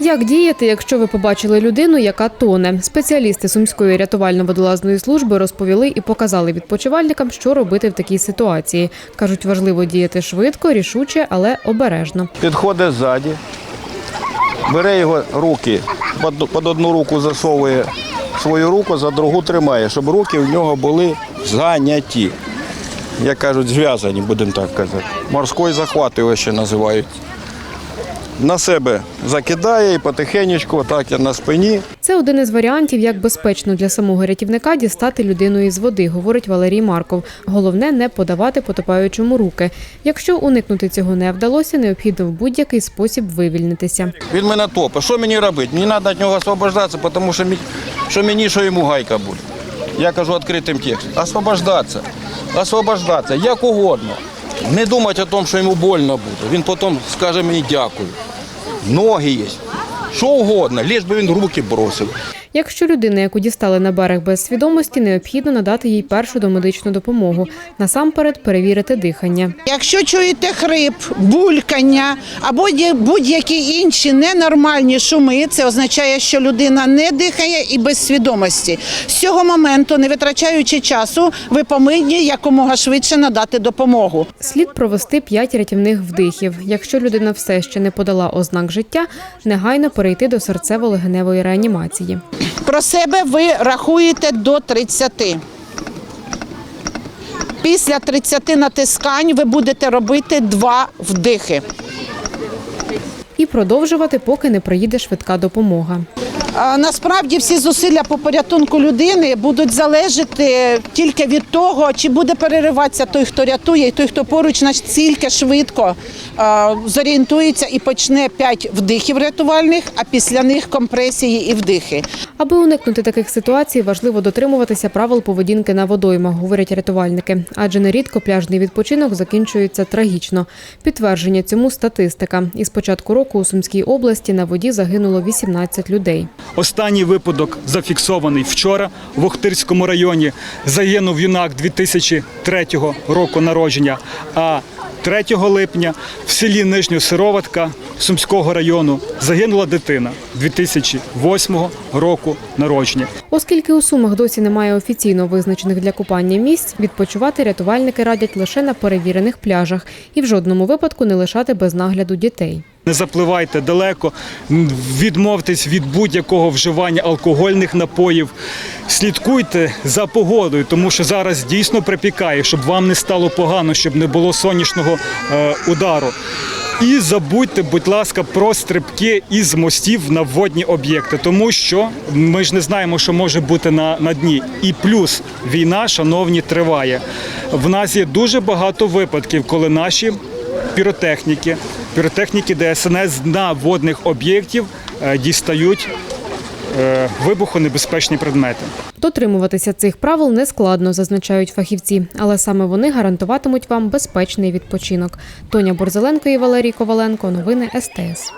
Як діяти, якщо ви побачили людину, яка тоне? Спеціалісти сумської рятувально-водолазної служби розповіли і показали відпочивальникам, що робити в такій ситуації. кажуть, важливо діяти швидко, рішуче, але обережно. Підходить ззаді, бере його руки, під, одну руку засовує свою руку, за другу тримає, щоб руки в нього були зайняті. Як кажуть, зв'язані, будемо так казати. Морський захват його ще називають. На себе закидає і потихеньку, так я на спині, Це один із варіантів, як безпечно для самого рятівника дістати людину із води, говорить Валерій Марков. Головне не подавати потопаючому руки. Якщо уникнути цього не вдалося, необхідно в будь-який спосіб вивільнитися. Він мене топить. Що мені робити? Мені треба від нього освобождатися, тому що, мені- що мені, що йому гайка буде. Я кажу відкритим текстом. Освобождатися. Освобождатися, як угодно. Не думати о тому, що йому больно буде. Він потім скаже мені дякую. Ноги є. Що угодно, лиш би він руки бросив. Якщо людина, яку дістали на берег без свідомості, необхідно надати їй першу домедичну допомогу. Насамперед перевірити дихання. Якщо чуєте хрип, булькання або будь-які інші ненормальні шуми, це означає, що людина не дихає і без свідомості. З цього моменту, не витрачаючи часу, ви повинні якомога швидше надати допомогу. Слід провести 5 рятівних вдихів. Якщо людина все ще не подала ознак життя, негайно перейти до серцево-легеневої реанімації. Про себе ви рахуєте до 30. Після 30 натискань ви будете робити два вдихи. І продовжувати, поки не приїде швидка допомога. Насправді всі зусилля по порятунку людини будуть залежати тільки від того, чи буде перериватися той, хто рятує, і той, хто поруч настільки швидко зорієнтується і почне 5 вдихів рятувальних, а після них компресії і вдихи. Аби уникнути таких ситуацій, важливо дотримуватися правил поведінки на водоймах, говорять рятувальники. Адже нерідко пляжний відпочинок закінчується трагічно. Підтвердження цьому статистика. Із початку року у Сумській області на воді загинуло 18 людей. Останній випадок зафіксований вчора в Охтирському районі. Загинув юнак 2003 року народження. А 3 липня в селі Нижньосироватка Сумського району загинула дитина 2008 року народження. Оскільки у Сумах досі немає офіційно визначених для купання місць, відпочивати рятувальники радять лише на перевірених пляжах і в жодному випадку не лишати без нагляду дітей. Не запливайте далеко, відмовтесь від будь-якого вживання алкогольних напоїв. Слідкуйте за погодою, тому що зараз дійсно припікає, щоб вам не стало погано, щоб не було сонячного е, удару. І забудьте, будь ласка, про стрибки із мостів на водні об'єкти, тому що ми ж не знаємо, що може бути на, на дні. І плюс війна, шановні, триває. В нас є дуже багато випадків, коли наші піротехніки, піротехніки ДСНС на водних об'єктів е, дістають е, вибухонебезпечні предмети. Дотримуватися цих правил не складно, зазначають фахівці, але саме вони гарантуватимуть вам безпечний відпочинок. Тоня Борзеленко і Валерій Коваленко. Новини СТС.